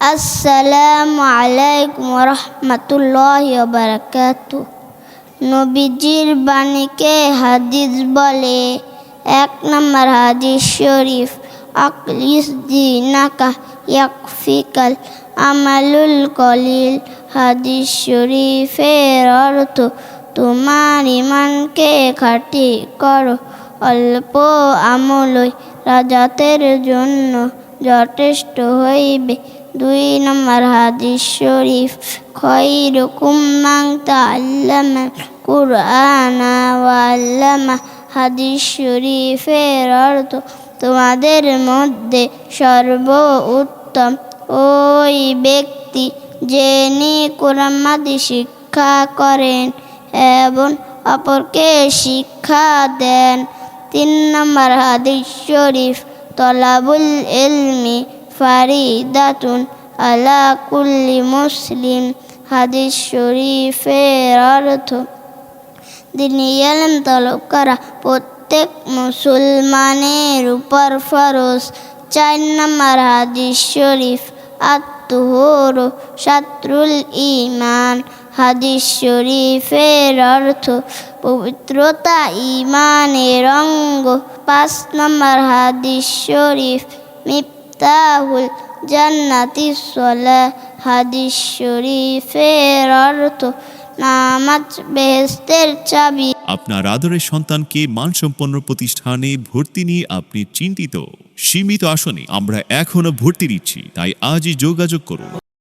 আসসালামু আলাইকুম রহমতুল্লাহ বারাকাত নবীজির বাণীকে হাদিস বলে, এক নম্বর হাদিস শরীফ, আকলিস দিনাকা ইয়াকফিকাল আমালুল কলিল। হাদিস শরীফের অর্থ, তোমার ইমানকে খাটি করো, অল্প আমলই রাজাতের জন্য যথেষ্ট হইবে। দুই নম্বর হাদিস শরীফ, খৈরকুম মান তাআল্লামা কুরআনা ওয়া আল্লামা হাদিস শরীফের অর্থ, তোমাদের মধ্যে সর্ব উত্তম ওই ব্যক্তি যিনি কোরআন মাদি শিক্ষা করেন এবং অপরকে শিক্ষা দেন। তিন নম্বর হাদিস শরীফ, তলাবুল ইলমি ফারিদাতুন আলা কুল্লি মুসলিম। হাদিস শরীফের অর্থ দিনী এলম তলব করা প্রত্যেক মুসলমানের উপর ফরজ। চার নম্বর হাদিস শরীফ আত্মহর শাত্রুল ইমান হাদিস শরীফের অর্থ, পবিত্রতা ইমানের অঙ্গ। পাঁচ নম্বর হাদিস শরীফ মিফতাহুল জান্নাতি সলা হাদিস শরীফের অর্থ নামাজ বেহেস্তের চাবি আপনার আদরের সন্তানকে মানসম্পন্ন প্রতিষ্ঠানে ভর্তি নিয়ে আপনি চিন্তিত। সীমিত আসনে আমরা এখনও ভর্তি দিচ্ছি তাই আজই যোগাযোগ করুন।